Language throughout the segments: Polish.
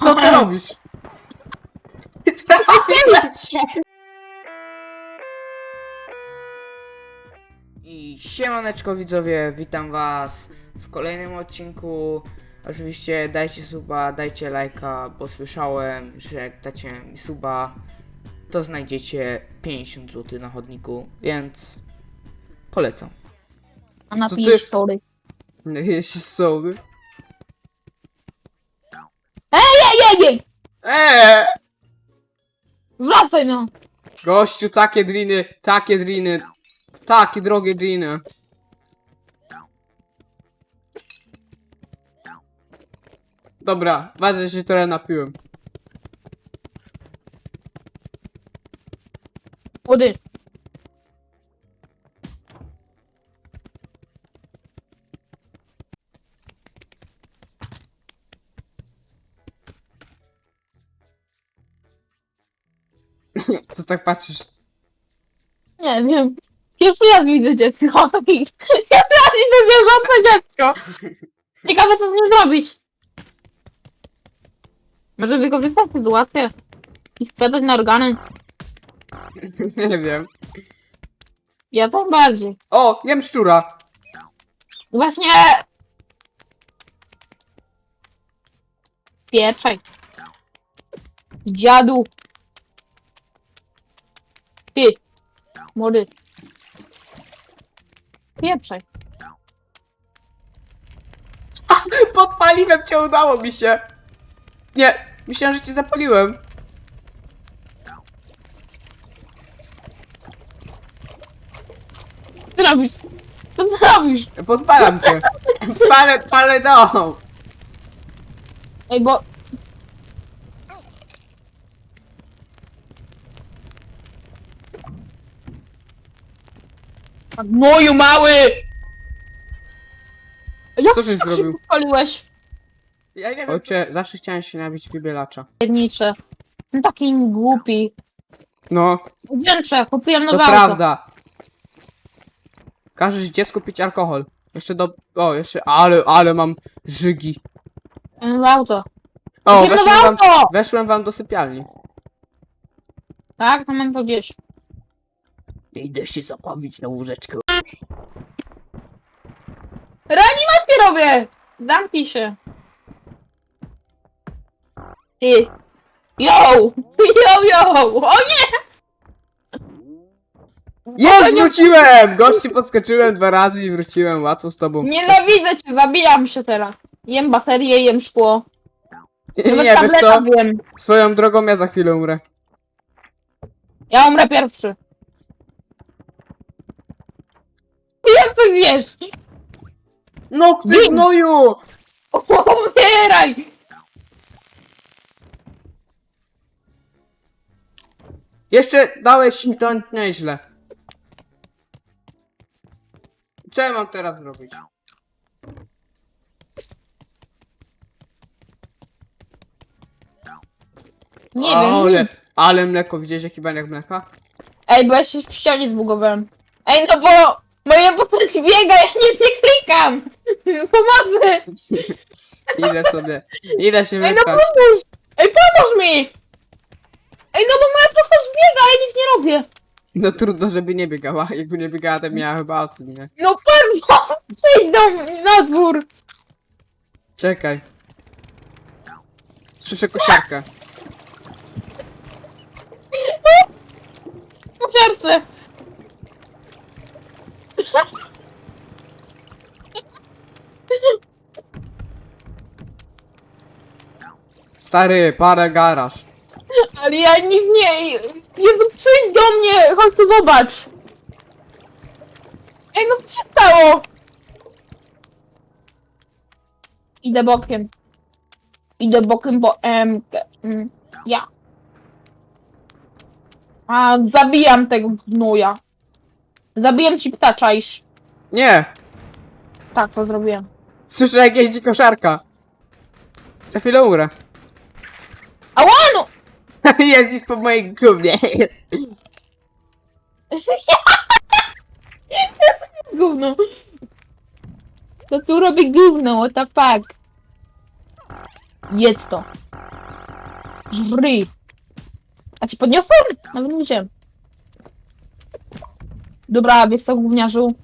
Co ty robisz? Co robisz? I siemaneczko widzowie, witam was w kolejnym odcinku. Oczywiście dajcie suba, dajcie lajka, bo słyszałem, że jak dacie mi suba, to znajdziecie 50 zł na chodniku, więc polecam. A ty- napijesz sorry. Jeśli są. Ej, ej, ej! Eee! Wracaj no! Gościu, takie driny, takie driny, takie drogie driny. Dobra, ważne, że się trochę napiłem. Wody. Tak patrzysz? Nie wiem. Pierwszy raz widzę dziecko. Pierwszy raz widzę zwierzęce dziecko. Ciekawe co z nim zrobić. Może wykorzystać sytuację i sprzedać na organy. Nie wiem. Ja tam bardziej. O, jem szczura. Właśnie. Pieprzaj. Dziadu. Ty. Młody. Pieprzaj. Podpaliłem cię, udało mi się. Nie, myślałem, że cię zapaliłem. Co robisz? Co ty robisz? Podpalam cię. Palę, palę dom. Ej, bo... Moju mały! Jak Co żeś tak się zrobił? podpaliłeś? Ja nie wiem. Ojcze, zawsze chciałem się nabić wybielacza. Piernicze. No taki głupi. No, Wdzięczę, kupiłem to nowe auto. prawda. Każesz dziecku pić alkohol. Jeszcze do... O, jeszcze... Ale, ale mam żygi. Nowe auto. O, Kupiłem nowe weszłem wam, auto! weszłem wam do sypialni. Tak, to mam to gdzieś. Idę się zabawić na łóżeczkę. Reanimację robię! Zamknij się. Ty. Yo! Yo, yo! O nie! Jest, wróciłem! Gości podskoczyłem dwa razy i wróciłem. Łatwo z tobą. Nienawidzę cię, zabijam się teraz. Jem baterię, jem szkło. Nie, Nawet nie wiesz tableta co? wiem. Swoją drogą ja za chwilę umrę. Ja umrę pierwszy. Jak ty wiesz? No, ty Gin! gnoju! Umieraj! Jeszcze dałeś to nieźle. Co ja mam teraz zrobić? Nie wiem. Ale, ale mleko, widziałeś jaki baniak mleka? Ej, bo ja się w ścianie zbugowałem. Ej, no bo moja postać biega, ja nic nie klikam! Pomocy! Idę sobie, idę się Ej, no pomóż! Ej, pomóż mi! Ej, no bo moja postać biega, a ja nic nie robię. No trudno, żeby nie biegała. Jakby nie biegała, to miała chyba autyzm, nie? No bardzo! Przejdź do mnie na dwór! Czekaj. Słyszę kosiarkę. Po serce! Stary, parę garaż. Ale ja nic nie... Jezu, przyjdź do mnie! Chodź tu zobacz! Ej, no co się stało? Idę bokiem. Idę bokiem, bo em... ja. A, zabijam tego gnuja. Zabijam ci psa, czaisz. Nie! Tak, to zrobiłem. Słyszę jak jeździ koszarka. Za chwilę umrę. Ała, no! Jeździsz po mojej gównie. Gówno. To tu robię gówno, what the fuck. Jedz to. Żryj. A ci podniosłem? Nawet nie widziałem. Dobra, wiesz co, gówniarzu?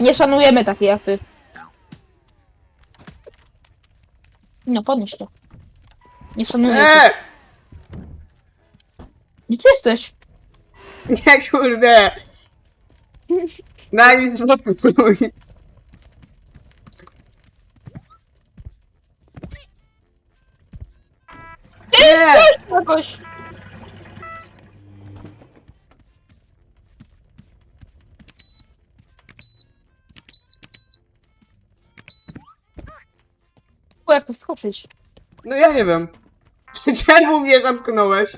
Nie szanujemy takiej jak ty. No, podnieś to. Nie szanujemy cię. Eee! Gdzie ty jesteś? Nie kurde! Daj mi spokój. Nie! Jakoś. Jak to skoczyć? No ja nie wiem. Czemu mnie zamknąłeś?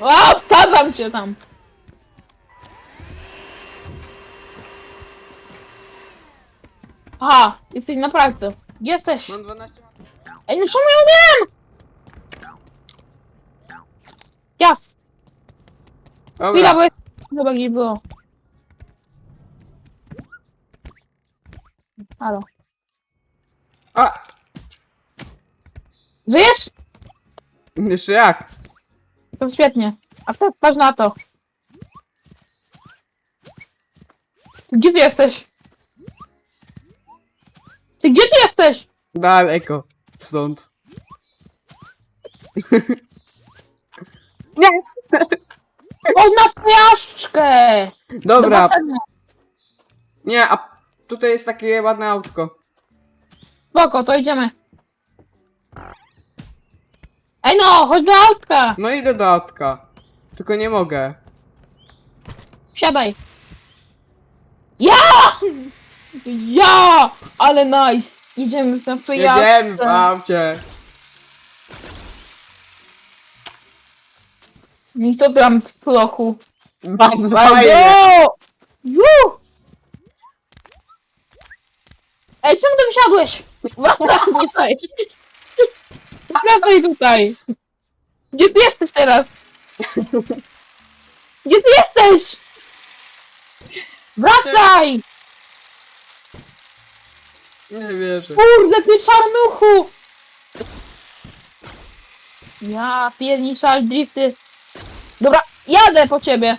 O, wsadzam cię tam. Aha, jesteś naprawdę. Gdzie jesteś? Mam 12 lat. Ej, no czemu ja umiem? Jas, chwila, bo Dobra. chyba gdzieś było. Halo. A! Żyjesz? Jeszcze jak? To świetnie. A teraz patrz na to. Gdzie ty jesteś? Ty gdzie ty jesteś? Daleko. Stąd. Nie! Można pjaszczkę! Dobra. Nie, a tutaj jest takie ładne autko. Spoko, to idziemy. Ej no, chodź do autka! No idę do autka. Tylko nie mogę. Siadaj. Ja! Ja! Ale nice! Idziemy na. Jedziemy w aucie. I co tam w slochu? Bardzo fajnie. Bardzo! Ju! Ej, czemu ty wysiadłeś? Wracaj tutaj! Wracaj tutaj! Gdzie ty jesteś teraz? Gdzie ty jesteś? Wracaj! Nie wierzę. Kurde, ty czarnuchu! Ja pierniczal drifty. Dobra, jadę po ciebie.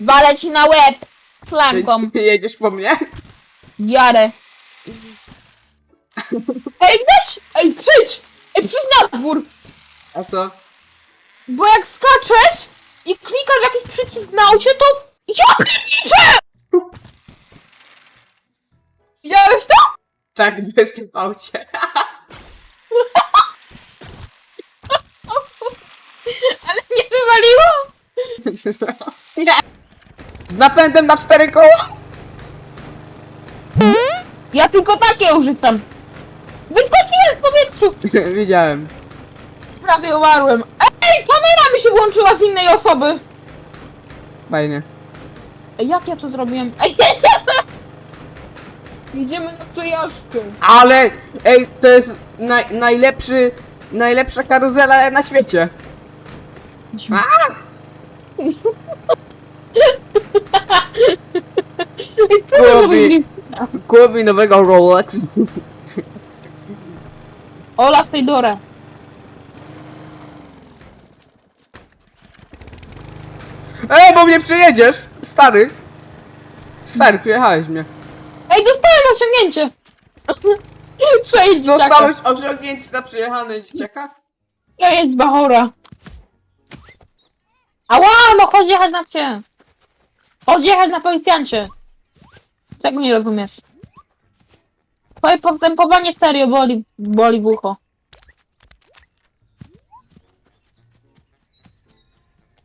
Walę ci na łeb. Klamką. Jedziesz po mnie? Jadę. Ej, weź! Ej, przyjdź! Ej, przyjdź na dwór! A co? Bo jak skaczesz i klikasz jakiś przycisk na aucie, to... Ja pierniczę! Widziałeś to? Tak, jestem w aucie. Ale mnie wywaliło! Nie. Z napędem na cztery koła? Ja tylko takie użycam. Wyskoczyłem w powietrzu! Widziałem. Prawie umarłem. Ej, kamera mi się włączyła z innej osoby! Fajnie. Ej, jak ja to zrobiłem? Ej, Idziemy na przejażdżkę. Ale, ej, to jest naj, najlepszy, najlepsza karuzela na świecie. A! Ej, spróbuj Robi. zrobić Kup mi nowego Rolex. Ola Fejdora. Ej, bo mnie przejedziesz, stary. Stary, przyjechałeś mnie. Ej, dostałem osiągnięcie! Przejdź dzieciaka. Dostałeś osiągnięcie za przyjechane dzieciaka? Ja jest Bahora. Ała, no chodź jechać na psie. Chodź jechać na policjancie. Czego nie rozumiesz? Twoje postępowanie serio boli, boli w ucho.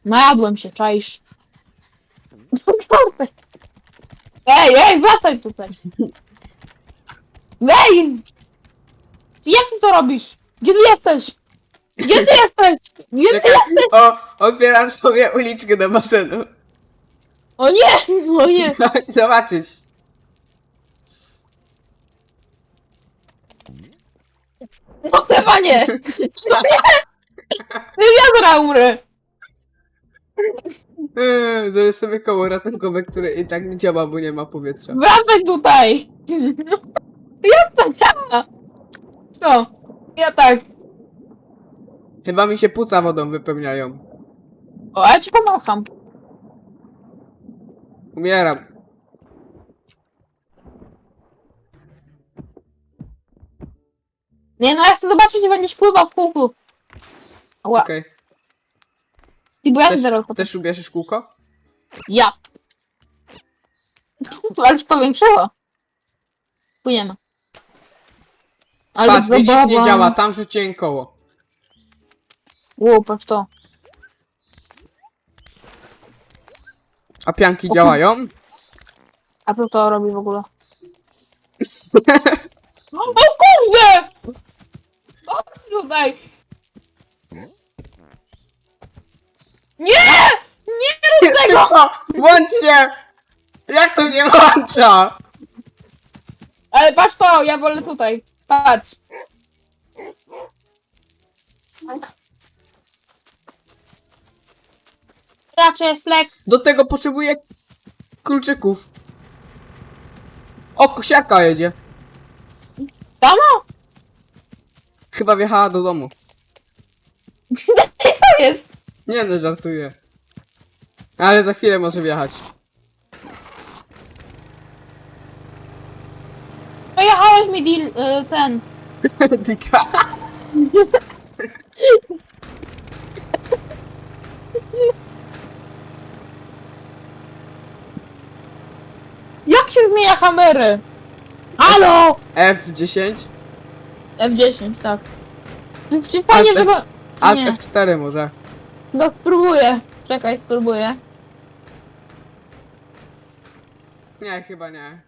Najadłem się, czaisz. Ej, ej, wracaj tutaj. Ej! Jak ty to robisz? Gdzie ty jesteś? Gdzie ty jesteś? Gdzie ty Czekaj, jesteś? o, otwieram sobie uliczkę do basenu. O nie! O nie! Chodź zobaczyć. No chyba nie! Ja zaraz umrę! Eee, To jest sobie koło ratunkowe, które i tak nie działa, bo nie ma powietrza. Wracaj tutaj! Co? Ja tak. Chyba mi się płuca wodą wypełniają. O, ja ci pomacham. Umieram. Nie no, ja chcę zobaczyć, czy będziesz pływał w kółku. Ła, Okej. ty bo ja Też, zero. też ubierzesz kółko? Ja. Ale się powiększyło. Płyniemy. Ale Patrz, widzisz, nie działa. Tam rzuciłem koło. Ło, patrz to. A pianki O, działają? A co to robi w ogóle? O kurde! Tutaj! Nie! Nie rób tego! Włącz się! Jak to się włącza? Ale patrz to, ja wolę tutaj. Patrz. Raczej flek. Do tego potrzebuję kluczyków. O, kosiarka jedzie. Samo? Chyba wjechała do domu. To jest. Nie no, żartuję. Ale za chwilę może wjechać. Przejechałeś mi deal, y, ten. Dika. Jak się zmienia kamery? Halo! F10? F10, tak. Czy fajnie, Ale- że go... Nie, F4 może. no spróbuję. Czekaj, spróbuję. Nie, chyba nie.